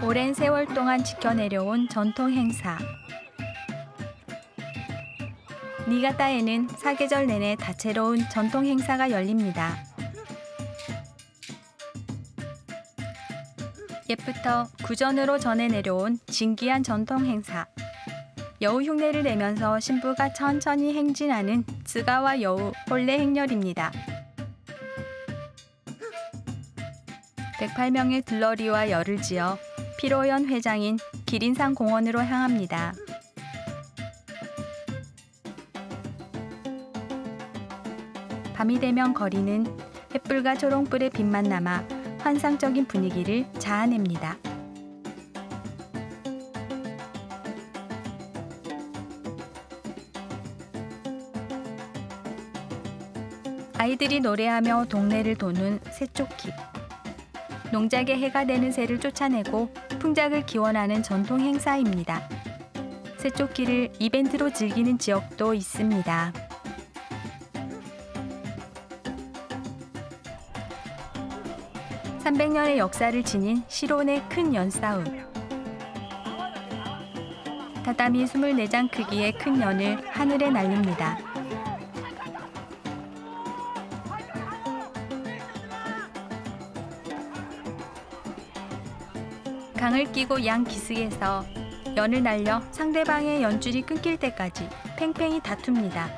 오랜 세월 동안 지켜내려온 전통 행사. 니가따에는 사계절 내내 다채로운 전통 행사가 열립니다. 옛부터 구전으로 전해 내려온 진기한 전통 행사. 여우 흉내를 내면서 신부가 천천히 행진하는 스가와 여우 혼례 행렬입니다. 108명의 들러리와 열을 지어 피로연 회장인 기린산 공원으로 향합니다. 밤이 되면 거리는 횃불과 초롱불의 빛만 남아 환상적인 분위기를 자아냅니다. 아이들이 노래하며 동네를 도는 새쫓기. 농작의 해가 되는 새를 쫓아내고 풍작을 기원하는 전통 행사입니다. 새쫓기를 이벤트로 즐기는 지역도 있습니다. (300년의) 역사를 지닌 실온의 큰 연싸움 다다미 (24장) 크기의 큰 연을 하늘에 날립니다. 강을 끼고 양 기슭에서 연을 날려 상대방의 연줄이 끊길 때까지 팽팽히 다툽니다.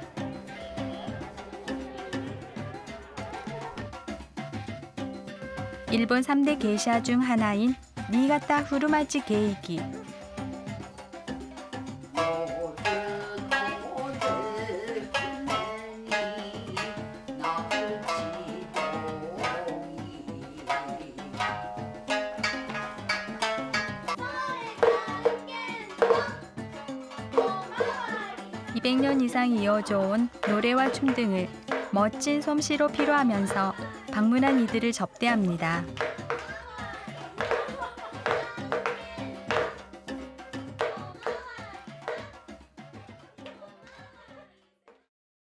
일본 3대 게이샤 중 하나인 니가타 후르마치 게이기. (200년) 이상 이어져 온 노래와 춤 등을 멋진 솜씨로 피로하면서 방문한 이들을 접대합니다.